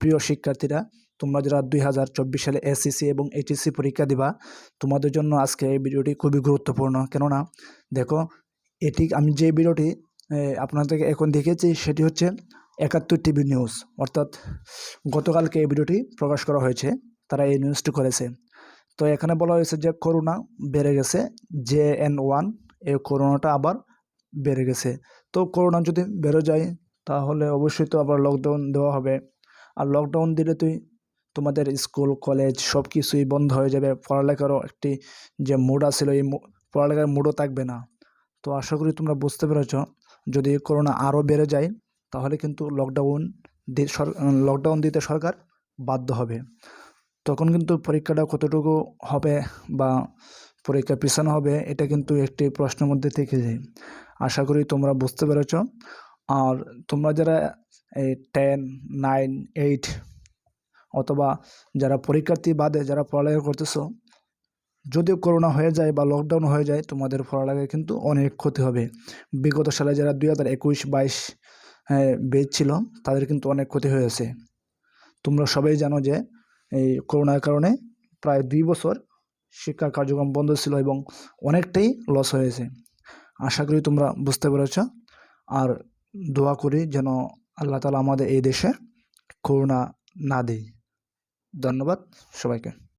প্রিয় শিক্ষার্থীরা, তোমরা যারা দুই হাজার চব্বিশ সালে এসএসসি এবং এইচএসসি পরীক্ষা দিবা, তোমাদের জন্য আজকে এই ভিডিওটি খুবই গুরুত্বপূর্ণ। কেননা, দেখো, এটি আমি যে ভিডিওটি আপনাদেরকে এখন দেখেছি সেটি হচ্ছে একাত্তর টিভি নিউজ। অর্থাৎ, গতকালকে এই ভিডিওটি প্রকাশ করা হয়েছে, তারা এই নিউজটি করেছে। তো এখানে বলা হয়েছে যে, করোনা বেড়ে গেছে, জে এন ওয়ান, এই করোনাটা আবার বেড়ে গেছে। তো করোনা যদি বেড়ে যায়, তাহলে অবশ্যই তো আবার লকডাউন দেওয়া হবে। আর লকডাউন দিলে তুই তোমাদের স্কুল কলেজ সব কিছুই বন্ধ হয়ে যাবে। পড়ালেখারও একটি যে মুড আছিল এই পড়ালেখার মুডও থাকবে না। তো আশা করি তোমরা বুঝতে পেরেছ। যদি করোনা আরও বেড়ে যায়, তাহলে কিন্তু লকডাউন লকডাউন দিতে সরকার বাধ্য হবে। তখন কিন্তু পরীক্ষাটা কতটুকু হবে বা পরীক্ষা পিছানো হবে, এটা কিন্তু একটি প্রশ্নের মধ্যে থেকে যায়। আশা করি তোমরা বুঝতে পেরেছ। আর তোমরা যারা এই টেন নাইন এইট অথবা যারা পরীক্ষার্থী বাদে যারা পড়ালেখা করতেছো, যদিও করোনা হয়ে যায় বা লকডাউন হয়ে যায়, তোমাদের পড়ালেখায় কিন্তু অনেক ক্ষতি হবে। বিগত সালে যারা দুই হাজার একুশ, বাইশ বেচ ছিল, তাদের কিন্তু অনেক ক্ষতি হয়েছে। তোমরা সবাই জানো যে, এই করোনার কারণে প্রায় দুই বছর শিক্ষা কার্যক্রম বন্ধ ছিল এবং অনেকটাই লস হয়েছে। আশা করি তোমরা বুঝতে পেরেছ। আর দোয়া করি যেন আল্লাহ তালা আমাদের এই দেশে করুণা না দেয়। ধন্যবাদ সবাইকে।